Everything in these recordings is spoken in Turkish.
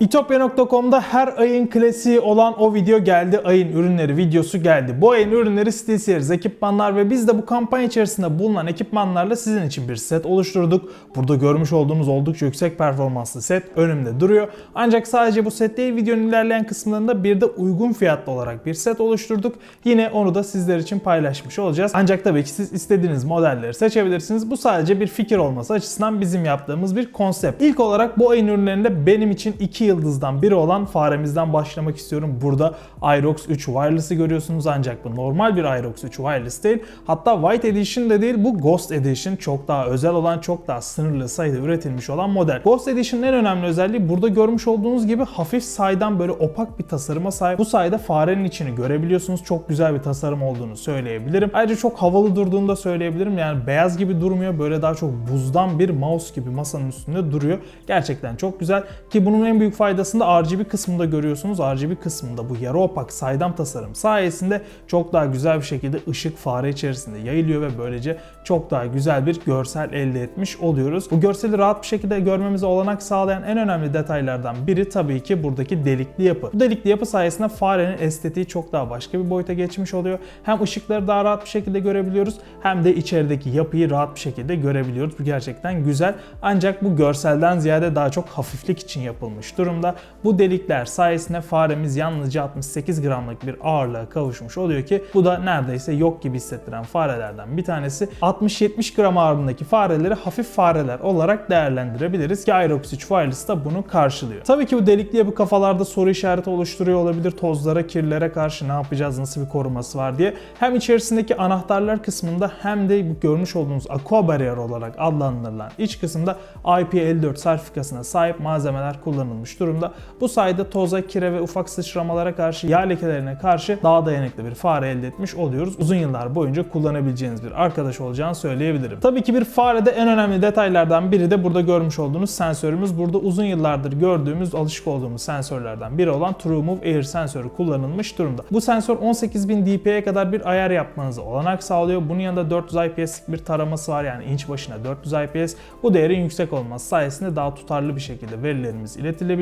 İtopya.com'da her ayın klasiği olan o video geldi. Ayın ürünleri videosu geldi. Bu ayın ürünleri SteelSeries ekipmanlar ve biz de bu kampanya içerisinde bulunan ekipmanlarla sizin için bir set oluşturduk. Burada görmüş olduğunuz oldukça yüksek performanslı set önümde duruyor. Ancak sadece bu set değil videonun ilerleyen kısımlarında bir de uygun fiyatlı olarak bir set oluşturduk. Yine onu da sizler için paylaşmış olacağız. Ancak tabii ki siz istediğiniz modelleri seçebilirsiniz. Bu sadece bir fikir olması açısından bizim yaptığımız bir konsept. İlk olarak bu ayın ürünlerinde benim için iki yıldızdan biri olan faremizden başlamak istiyorum. Burada Irox 3 Wireless'ı görüyorsunuz ancak bu normal bir Irox 3 Wireless değil. Hatta White Edition de değil bu Ghost Edition çok daha özel olan çok daha sınırlı sayıda üretilmiş olan model. Ghost Edition'ın en önemli özelliği burada görmüş olduğunuz gibi hafif saydan böyle opak bir tasarıma sahip. Bu sayede farenin içini görebiliyorsunuz. Çok güzel bir tasarım olduğunu söyleyebilirim. Ayrıca çok havalı durduğunu da söyleyebilirim. Yani beyaz gibi durmuyor. Böyle daha çok buzdan bir mouse gibi masanın üstünde duruyor. Gerçekten çok güzel. Ki bunun en büyük faydasını da RGB kısmında görüyorsunuz. RGB kısmında bu yarı opak saydam tasarım sayesinde çok daha güzel bir şekilde ışık fare içerisinde yayılıyor ve böylece çok daha güzel bir görsel elde etmiş oluyoruz. Bu görseli rahat bir şekilde görmemize olanak sağlayan en önemli detaylardan biri tabii ki buradaki delikli yapı. Bu delikli yapı sayesinde farenin estetiği çok daha başka bir boyuta geçmiş oluyor. Hem ışıkları daha rahat bir şekilde görebiliyoruz hem de içerideki yapıyı rahat bir şekilde görebiliyoruz. Bu gerçekten güzel. Ancak bu görselden ziyade daha çok hafiflik için yapılmış durumda. Bu delikler sayesinde faremiz yalnızca 68 gramlık bir ağırlığa kavuşmuş oluyor ki bu da neredeyse yok gibi hissettiren farelerden bir tanesi. 60-70 gram ağırlığındaki fareleri hafif fareler olarak değerlendirebiliriz ki Aerox 3 Wireless da bunu karşılıyor. Tabii ki bu delikli yapı kafalarda soru işareti oluşturuyor olabilir. Tozlara, kirlere karşı ne yapacağız, nasıl bir koruması var diye. Hem içerisindeki anahtarlar kısmında hem de bu görmüş olduğunuz aqua barrier olarak adlandırılan iç kısımda IP54 sertifikasına sahip malzemeler kullanılmış durumda. Bu sayede toza, kire ve ufak sıçramalara karşı, yağ lekelerine karşı daha dayanıklı bir fare elde etmiş oluyoruz. Uzun yıllar boyunca kullanabileceğiniz bir arkadaş olacağını söyleyebilirim. Tabii ki bir farede en önemli detaylardan biri de burada görmüş olduğunuz sensörümüz. Burada uzun yıllardır gördüğümüz, alışık olduğumuz sensörlerden biri olan TrueMove Air sensörü kullanılmış durumda. Bu sensör 18.000 dpi'ye kadar bir ayar yapmanıza olanak sağlıyor. Bunun yanında 400 IPS'lik bir taraması var yani inç başına 400 IPS. Bu değerin yüksek olması sayesinde daha tutarlı bir şekilde verilerimiz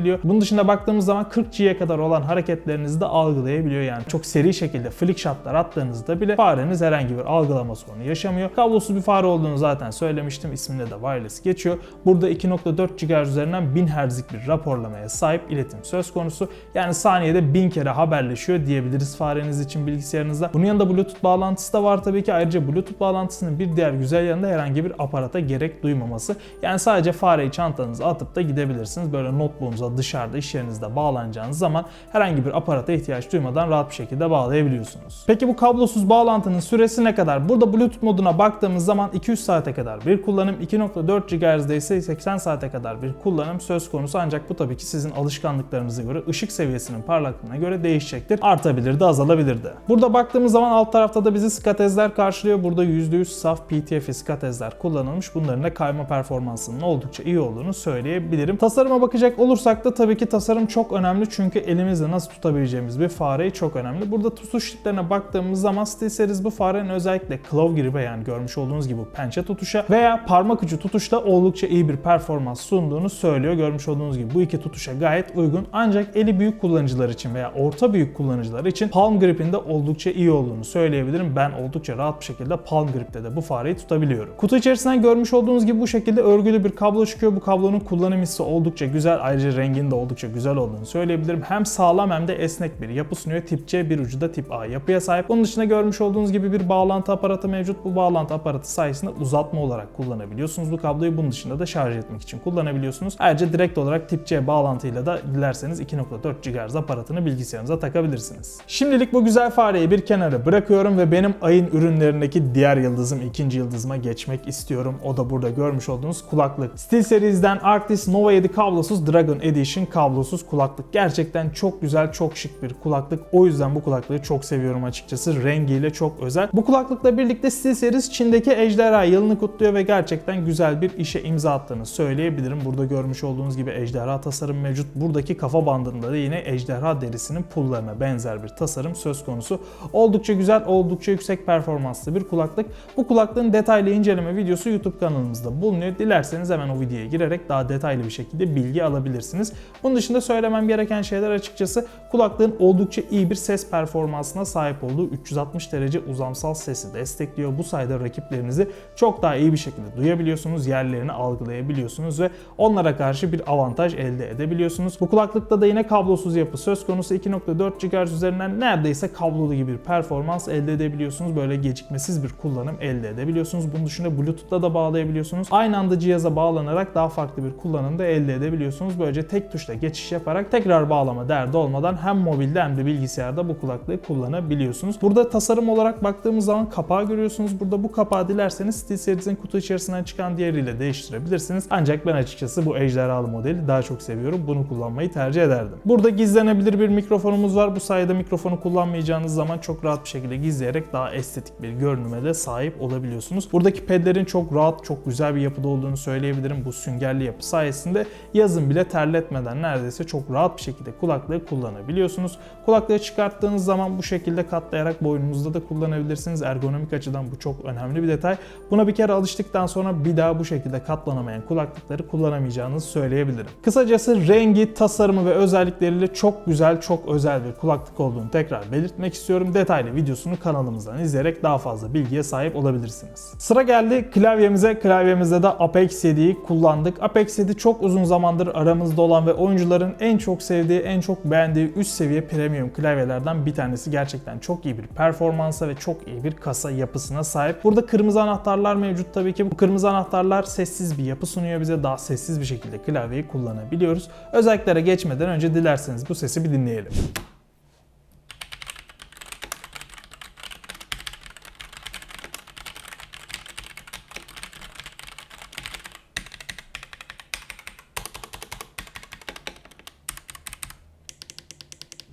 iletilebiliyor. Bunun dışında baktığımız zaman 40 G'ye kadar olan hareketlerinizi de algılayabiliyor yani. Çok seri şekilde flick shotlar attığınızda bile fareniz herhangi bir algılama sorunu yaşamıyor. Kablosuz bir fare olduğunu zaten söylemiştim. İsminde de wireless geçiyor. Burada 2.4 GHz üzerinden 1000 Hz'lik bir raporlamaya sahip iletim söz konusu. Yani saniyede 1000 kere haberleşiyor diyebiliriz fareniz için bilgisayarınızda. Bunun yanında Bluetooth bağlantısı da var tabii ki. Ayrıca Bluetooth bağlantısının bir diğer güzel yanı da herhangi bir aparata gerek duymaması. Yani sadece fareyi çantanıza atıp da gidebilirsiniz. Böyle notebook'unuza dışarıda iş yerinizde bağlanacağınız zaman herhangi bir aparata ihtiyaç duymadan rahat bir şekilde bağlayabiliyorsunuz. Peki bu kablosuz bağlantının süresi ne kadar? Burada Bluetooth moduna baktığımız zaman 200 saate kadar bir kullanım, 2.4 GHz'de ise 80 saate kadar bir kullanım söz konusu ancak bu tabii ki sizin alışkanlıklarınıza göre ışık seviyesinin parlaklığına göre değişecektir. Artabilir de azalabilir de. Burada baktığımız zaman alt tarafta da bizi skatezler karşılıyor. Burada %100 saf PTFE skatezler kullanılmış. Bunların da kayma performansının oldukça iyi olduğunu söyleyebilirim. Tasarıma bakacak olursak da tabii ki tasarım çok önemli çünkü elimizde nasıl tutabileceğimiz bir fareyi çok önemli. Burada tutuş tiplerine baktığımız zaman SteelSeries bu farenin özellikle claw gribe yani görmüş olduğunuz gibi pençe tutuşa veya parmak ucu tutuşta oldukça iyi bir performans sunduğunu söylüyor. Görmüş olduğunuz gibi bu iki tutuşa gayet uygun. Ancak eli büyük kullanıcılar için veya orta büyük kullanıcılar için palm gripinde oldukça iyi olduğunu söyleyebilirim. Ben oldukça rahat bir şekilde palm gripte de bu fareyi tutabiliyorum. Kutu içerisinden görmüş olduğunuz gibi bu şekilde örgülü bir kablo çıkıyor. Bu kablonun kullanım hissi oldukça güzel. Ayrıca renginin de oldukça güzel olduğunu söyleyebilirim. Hem sağlam hem de esnek bir yapı sunuyor. Tip C bir ucu da tip A yapıya sahip. Onun dışında görmüş olduğunuz gibi bir bağlantı aparatı mevcut. Bu bağlantı aparatı sayesinde uzatma olarak kullanabiliyorsunuz bu kabloyu. Bunun dışında da şarj etmek için kullanabiliyorsunuz. Ayrıca direkt olarak tip C bağlantıyla da dilerseniz 2.4 GHz aparatını bilgisayarınıza takabilirsiniz. Şimdilik bu güzel fareyi bir kenara bırakıyorum ve benim ayın ürünlerindeki diğer yıldızım, ikinci yıldızıma geçmek istiyorum. O da burada görmüş olduğunuz kulaklık. SteelSeries'den Arctis Nova 7 kablosuz Dragon Edition kablosuz kulaklık. Gerçekten çok güzel, çok şık bir kulaklık. O yüzden bu kulaklığı çok seviyorum açıkçası. Rengiyle çok özel. Bu kulaklıkla birlikte SteelSeries Çin'deki ejderha yılını kutluyor ve gerçekten güzel bir işe imza attığını söyleyebilirim. Burada görmüş olduğunuz gibi ejderha tasarım mevcut. Buradaki kafa bandında da yine ejderha derisinin pullarına benzer bir tasarım söz konusu. Oldukça güzel, oldukça yüksek performanslı bir kulaklık. Bu kulaklığın detaylı inceleme videosu YouTube kanalımızda bulunuyor. Dilerseniz hemen o videoya girerek daha detaylı bir şekilde bilgi alabilirsiniz. Kullanabilirsiniz. Bunun dışında söylemem gereken şeyler açıkçası kulaklığın oldukça iyi bir ses performansına sahip olduğu 360 derece uzamsal sesi destekliyor. Bu sayede rakiplerinizi çok daha iyi bir şekilde duyabiliyorsunuz, yerlerini algılayabiliyorsunuz ve onlara karşı bir avantaj elde edebiliyorsunuz. Bu kulaklıkta da yine kablosuz yapı söz konusu 2.4 GHz üzerinden neredeyse kablolu gibi bir performans elde edebiliyorsunuz. Böyle gecikmesiz bir kullanım elde edebiliyorsunuz. Bunun dışında Bluetooth'la da bağlayabiliyorsunuz. Aynı anda cihaza bağlanarak daha farklı bir kullanım da elde edebiliyorsunuz. Böylece tek tuşla geçiş yaparak tekrar bağlama derdi olmadan hem mobilde hem de bilgisayarda bu kulaklığı kullanabiliyorsunuz. Burada tasarım olarak baktığımız zaman kapağı görüyorsunuz. Burada bu kapağı dilerseniz SteelSeries'in kutu içerisinden çıkan diğeriyle değiştirebilirsiniz. Ancak ben açıkçası bu ejderhalı modeli daha çok seviyorum. Bunu kullanmayı tercih ederdim. Burada gizlenebilir bir mikrofonumuz var. Bu sayede mikrofonu kullanmayacağınız zaman çok rahat bir şekilde gizleyerek daha estetik bir görünüme de sahip olabiliyorsunuz. Buradaki pedlerin çok rahat, çok güzel bir yapıda olduğunu söyleyebilirim. Bu süngerli yapı sayesinde yazın bile terletmeden neredeyse çok rahat bir şekilde kulaklığı kullanabiliyorsunuz. Kulaklığı çıkarttığınız zaman bu şekilde katlayarak boynunuzda da kullanabilirsiniz. Ergonomik açıdan bu çok önemli bir detay. Buna bir kere alıştıktan sonra bir daha bu şekilde katlanamayan kulaklıkları kullanamayacağınızı söyleyebilirim. Kısacası rengi, tasarımı ve özellikleriyle çok güzel, çok özel bir kulaklık olduğunu tekrar belirtmek istiyorum. Detaylı videosunu kanalımızdan izleyerek daha fazla bilgiye sahip olabilirsiniz. Sıra geldi klavyemize. Klavyemizde de Apex 7'yi kullandık. Apex 7 çok uzun zamandır aramızda olan ve oyuncuların en çok sevdiği, en çok beğendiği üst seviye premium klavyelerden bir tanesi. Gerçekten çok iyi bir performansa ve çok iyi bir kasa yapısına sahip. Burada kırmızı anahtarlar mevcut tabii ki. Bu kırmızı anahtarlar sessiz bir yapı sunuyor bize. Daha sessiz bir şekilde klavyeyi kullanabiliyoruz. Özelliklere geçmeden önce dilerseniz bu sesi bir dinleyelim.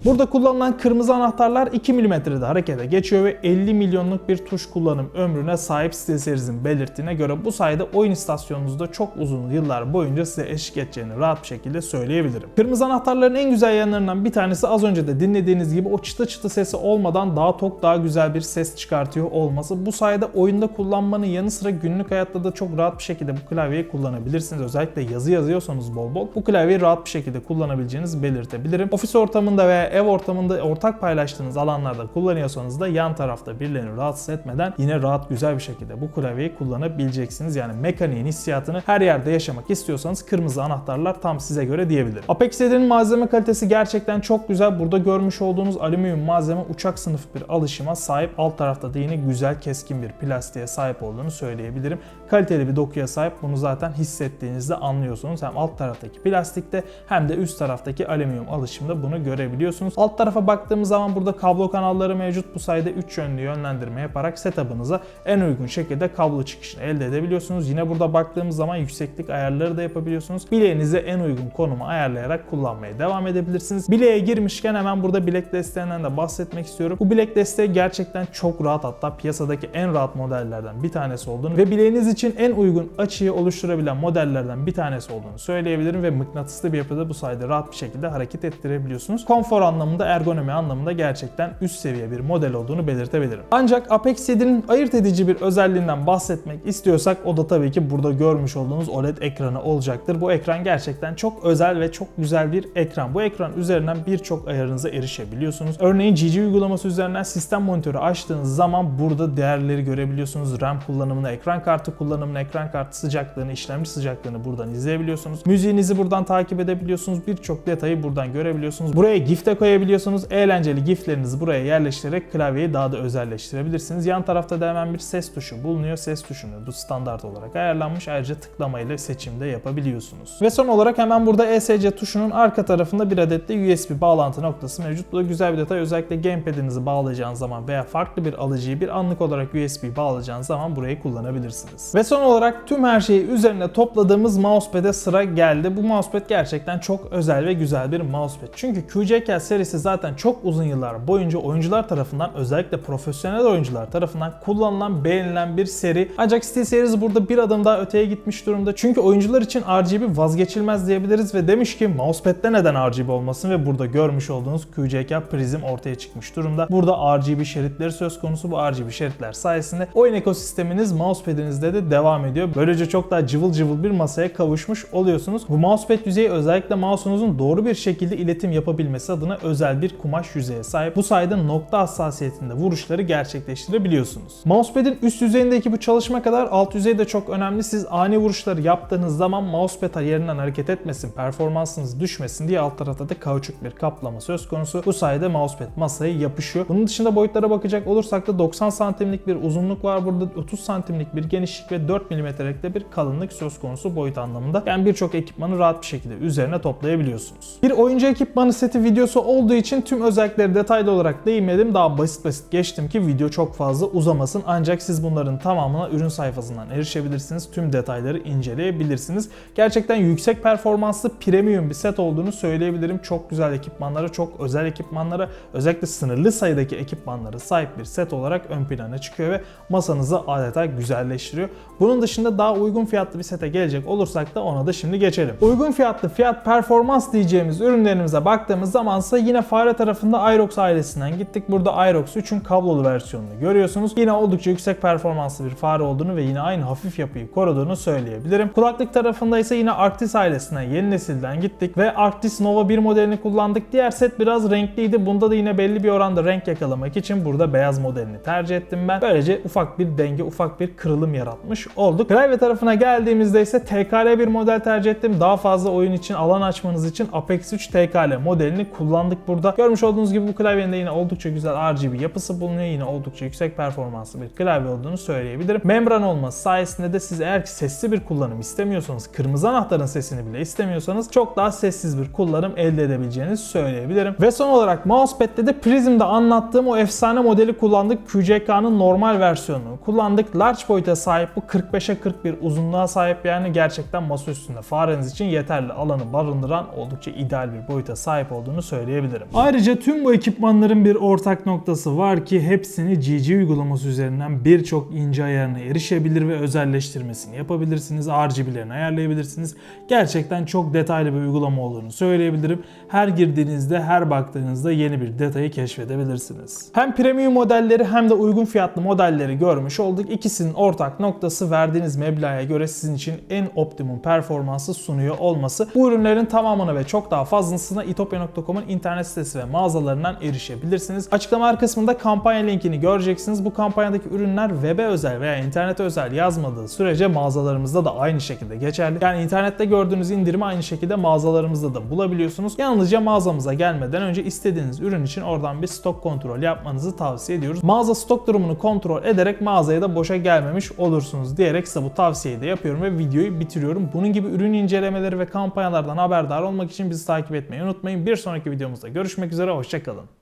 Burada kullanılan kırmızı anahtarlar 2 mm'de harekete geçiyor ve 50 milyonluk bir tuş kullanım ömrüne sahip SteelSeries'in belirttiğine göre bu sayede oyun istasyonunuzda çok uzun yıllar boyunca size eşlik edeceğini rahat bir şekilde söyleyebilirim. Kırmızı anahtarların en güzel yanlarından bir tanesi az önce de dinlediğiniz gibi o çıtı çıtı sesi olmadan daha tok daha güzel bir ses çıkartıyor olması. Bu sayede oyunda kullanmanın yanı sıra günlük hayatta da çok rahat bir şekilde bu klavyeyi kullanabilirsiniz. Özellikle yazı yazıyorsanız bol bol bu klavyeyi rahat bir şekilde kullanabileceğinizi belirtebilirim. Ofis ortamında veya ev ortamında ortak paylaştığınız alanlarda kullanıyorsanız da yan tarafta birilerini rahatsız etmeden yine rahat güzel bir şekilde bu klavyeyi kullanabileceksiniz. Yani mekaniğin hissiyatını her yerde yaşamak istiyorsanız kırmızı anahtarlar tam size göre diyebilirim. Apex 7'nin malzeme kalitesi gerçekten çok güzel. Burada görmüş olduğunuz alüminyum malzeme uçak sınıfı bir alışıma sahip. Alt tarafta da yine güzel keskin bir plastiğe sahip olduğunu söyleyebilirim. Kaliteli bir dokuya sahip. Bunu zaten hissettiğinizde anlıyorsunuz. Hem alt taraftaki plastikte hem de üst taraftaki alüminyum alışımda bunu görebiliyorsunuz. Alt tarafa baktığımız zaman burada kablo kanalları mevcut. Bu sayede 3 yönlü yönlendirme yaparak setup'ınıza en uygun şekilde kablo çıkışını elde edebiliyorsunuz. Yine burada baktığımız zaman yükseklik ayarları da yapabiliyorsunuz. Bileğinize en uygun konumu ayarlayarak kullanmaya devam edebilirsiniz. Bileğe girmişken hemen burada bilek desteğinden de bahsetmek istiyorum. Bu bilek desteği gerçekten çok rahat hatta piyasadaki en rahat modellerden bir tanesi olduğunu ve bileğiniz için en uygun açıyı oluşturabilen modellerden bir tanesi olduğunu söyleyebilirim ve mıknatıslı bir yapıda bu sayede rahat bir şekilde hareket ettirebiliyorsunuz. Konfor anlamında, ergonomi anlamında gerçekten üst seviye bir model olduğunu belirtebilirim. Ancak Apex 7'nin ayırt edici bir özelliğinden bahsetmek istiyorsak o da tabii ki burada görmüş olduğunuz OLED ekranı olacaktır. Bu ekran gerçekten çok özel ve çok güzel bir ekran. Bu ekran üzerinden birçok ayarınıza erişebiliyorsunuz. Örneğin GG uygulaması üzerinden sistem monitörü açtığınız zaman burada değerleri görebiliyorsunuz. RAM kullanımını, ekran kartı kullanımını, ekran kartı sıcaklığını, işlemci sıcaklığını buradan izleyebiliyorsunuz. Müziğinizi buradan takip edebiliyorsunuz. Birçok detayı buradan görebiliyorsunuz. Buraya GIF de koyabiliyorsunuz. Eğlenceli GIF'lerinizi buraya yerleştirerek klavyeyi daha da özelleştirebilirsiniz. Yan tarafta da hemen bir ses tuşu bulunuyor. Ses tuşunu bu standart olarak ayarlanmış. Ayrıca tıklamayla seçimde yapabiliyorsunuz. Ve son olarak hemen burada ESC tuşunun arka tarafında bir adet de USB bağlantı noktası mevcut. Bu da güzel bir detay. Özellikle gamepad'inizi bağlayacağınız zaman veya farklı bir alıcıyı bir anlık olarak USB bağlayacağınız zaman burayı kullanabilirsiniz. Ve son olarak tüm her şeyi üzerine topladığımız mousepad'e sıra geldi. Bu mousepad gerçekten çok özel ve güzel bir mousepad. Çünkü QC serisi zaten çok uzun yıllar boyunca oyuncular tarafından özellikle profesyonel oyuncular tarafından kullanılan, beğenilen bir seri. Ancak SteelSeries burada bir adım daha öteye gitmiş durumda. Çünkü oyuncular için RGB vazgeçilmez diyebiliriz ve demiş ki mousepad'de neden RGB olmasın ve burada görmüş olduğunuz QCK Prism ortaya çıkmış durumda. Burada RGB şeritleri söz konusu. Bu RGB şeritler sayesinde oyun ekosisteminiz mousepad'inizde de devam ediyor. Böylece çok daha cıvıl cıvıl bir masaya kavuşmuş oluyorsunuz. Bu mousepad yüzeyi özellikle mouse'unuzun doğru bir şekilde iletim yapabilmesi adına özel bir kumaş yüzeye sahip. Bu sayede nokta hassasiyetinde vuruşları gerçekleştirebiliyorsunuz. Mousepad'in üst yüzeyindeki bu çalışma kadar alt yüzey de çok önemli. Siz ani vuruşları yaptığınız zaman mousepad yerinden hareket etmesin, performansınız düşmesin diye alt tarafta da kauçuk bir kaplama söz konusu. Bu sayede mousepad masaya yapışıyor. Bunun dışında boyutlara bakacak olursak da 90 santimlik bir uzunluk var burada. 30 santimlik bir genişlik ve 4 milimetrelik de bir kalınlık söz konusu boyut anlamında. Yani birçok ekipmanı rahat bir şekilde üzerine toplayabiliyorsunuz. Bir oyuncu ekipmanı seti videosu olduğu için tüm özellikleri detaylı olarak değinmedim. Daha basit basit geçtim ki video çok fazla uzamasın. Ancak siz bunların tamamına ürün sayfasından erişebilirsiniz. Tüm detayları inceleyebilirsiniz. Gerçekten yüksek performanslı premium bir set olduğunu söyleyebilirim. Çok güzel ekipmanlara, çok özel ekipmanlara, özellikle sınırlı sayıdaki ekipmanlara sahip bir set olarak ön plana çıkıyor ve masanızı adeta güzelleştiriyor. Bunun dışında daha uygun fiyatlı bir sete gelecek olursak da ona da şimdi geçelim. Uygun fiyatlı fiyat performans diyeceğimiz ürünlerimize baktığımız zaman ise yine fare tarafında Irox ailesinden gittik. Burada Irox 3'ün kablolu versiyonunu görüyorsunuz. Yine oldukça yüksek performanslı bir fare olduğunu ve yine aynı hafif yapıyı koruduğunu söyleyebilirim. Kulaklık tarafında ise yine Arctis ailesinden yeni nesilden gittik ve Arctis Nova 1 modelini kullandık. Diğer set biraz renkliydi. Bunda da yine belli bir oranda renk yakalamak için burada beyaz modelini tercih ettim ben. Böylece ufak bir denge, ufak bir kırılım yaratmış olduk. Klavye tarafına geldiğimizde ise TKL bir model tercih ettim. Daha fazla oyun için, alan açmanız için Apex 3 TKL modelini kullandık burada. Görmüş olduğunuz gibi bu klavyenin de yine oldukça güzel RGB yapısı bulunuyor. Yine oldukça yüksek performanslı bir klavye olduğunu söyleyebilirim. Membran olması sayesinde de siz eğer ki sesli bir kullanım istemiyorsanız, kırmızı anahtarın sesini bile istemiyorsanız çok daha sessiz bir kullanım elde edebileceğinizi söyleyebilirim. Ve son olarak mousepad'de de Prism'de anlattığım o efsane modeli kullandık. QCK'nın normal versiyonunu kullandık. Large boyuta sahip bu 45'e 40 bir uzunluğa sahip yani gerçekten masa üstünde fareniz için yeterli alanı barındıran oldukça ideal bir boyuta sahip olduğunu söyleyebilirim. Ayrıca tüm bu ekipmanların bir ortak noktası var ki hepsini GG uygulaması üzerinden birçok ince ayarına erişebilir ve özelleştirmesini yapabilirsiniz. RGB'lerini ayarlayabilirsiniz. Gerçekten çok detaylı bir uygulama olduğunu söyleyebilirim. Her girdiğinizde, her baktığınızda yeni bir detayı keşfedebilirsiniz. Hem premium modelleri hem de uygun fiyatlı modelleri görmüş olduk. İkisinin ortak noktası verdiğiniz meblağa göre sizin için en optimum performansı sunuyor olması. Bu ürünlerin tamamına ve çok daha fazlasına itopya.com'un internet sitesi ve mağazalarından erişebilirsiniz. Açıklama kısmında kampanya linkini göreceksiniz. Bu kampanyadaki ürünler web'e özel veya internete özel yazmadığı sürece mağazalarımızda da aynı şekilde geçerli. Yani internette gördüğünüz indirimi aynı şekilde mağazalarımızda da bulabiliyorsunuz. Yalnızca mağazamıza gelmeden önce istediğiniz ürün için oradan bir stok kontrol yapmanızı tavsiye ediyoruz. Mağaza stok durumunu kontrol ederek mağazaya da boşa gelmemiş olursunuz diyerek size bu tavsiyeyi de yapıyorum ve videoyu bitiriyorum. Bunun gibi ürün incelemeleri ve kampanyalardan haberdar olmak için bizi takip etmeyi unutmayın. Bir sonraki videomuzda görüşmek üzere, hoşçakalın.